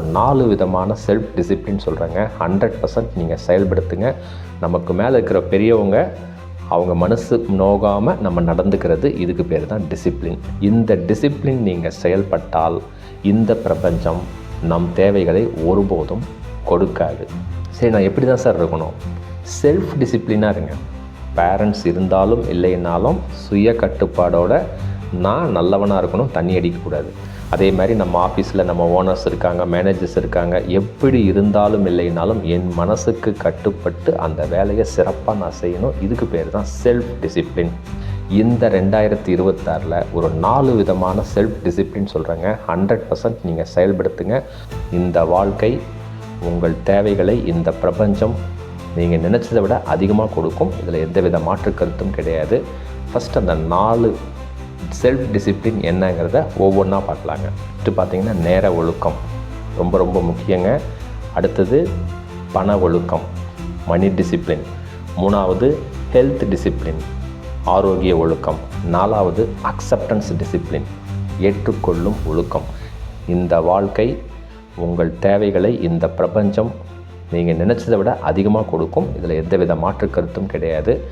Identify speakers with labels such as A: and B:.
A: ஒரு நாலு விதமான செல்ஃப் டிசிப்ளின் சொல்கிறாங்க ஹண்ட்ரட் பர்சன்ட் நீங்கள் செயல்படுத்துங்க. நமக்கு மேலே இருக்கிற பெரியவங்க அவங்க மனசு நோகாமல் நம்ம நடந்துக்கிறது இதுக்கு பேர் தான் டிசிப்ளின் இந்த டிசிப்ளின் நீங்கள் செயல்பட்டால் இந்த பிரபஞ்சம் நம் தேவைகளை ஒருபோதும் கொடுக்காது. சரி நான் எப்படி தான் சார் இருக்கணும்? செல்ஃப் டிசிப்ளினாக இருங்க. பேரண்ட்ஸ் இருந்தாலும் இல்லைனாலும் சுய கட்டுப்பாடோட நான் நல்லவனாக இருக்கணும் தண்ணி அடிக்கக்கூடாது. அதே மாதிரி நம்ம ஆஃபீஸில் நம்ம ஓனர்ஸ் இருக்காங்க மேனேஜர்ஸ் இருக்காங்க எப்படி இருந்தாலும் இல்லைனாலும் என் மனசுக்கு கட்டுப்பட்டு அந்த வேலையை சிறப்பாக நான் செய்யணும். இதுக்கு பேர் தான் செல்ஃப் டிசிப்ளின் இந்த ரெண்டாயிரத்தி இருபத்தாறில் ஒரு நாலு விதமான செல்ஃப் டிசிப்ளின் சொல்கிறேங்க ஹண்ட்ரட் பர்சன்ட் நீங்கள் செயல்படுத்துங்க. இந்த வாழ்க்கை உங்கள் தேவைகளை இந்த பிரபஞ்சம் நீங்கள் நினச்சதை விட அதிகமாக கொடுக்கும். இதில் எந்தவித மாற்று கருத்தும் கிடையாது. ஃபஸ்ட் அந்த நாலு செல்ஃப் டிசிப்ளின் என்னங்கிறத ஒவ்வொன்றா பார்க்கலாங்க. ஃபஸ்ட்டு பார்த்திங்கன்னா நேர ஒழுக்கம். ரொம்ப ரொம்ப முக்கியங்க. அடுத்தது பண ஒழுக்கம். மணி டிசிப்ளின் மூணாவது ஹெல்த் டிசிப்ளின் ஆரோக்கிய ஒழுக்கம். நாலாவது அக்செப்டன்ஸ் டிசிப்ளின் ஏற்றுக்கொள்ளும் ஒழுக்கம். இந்த வாழ்க்கை உங்கள் தேவைகளை இந்த பிரபஞ்சம் நீங்கள் நினச்சதை விட அதிகமாக கொடுக்கும். இதில் எந்தவித மாற்று கருத்தும் கிடையாது.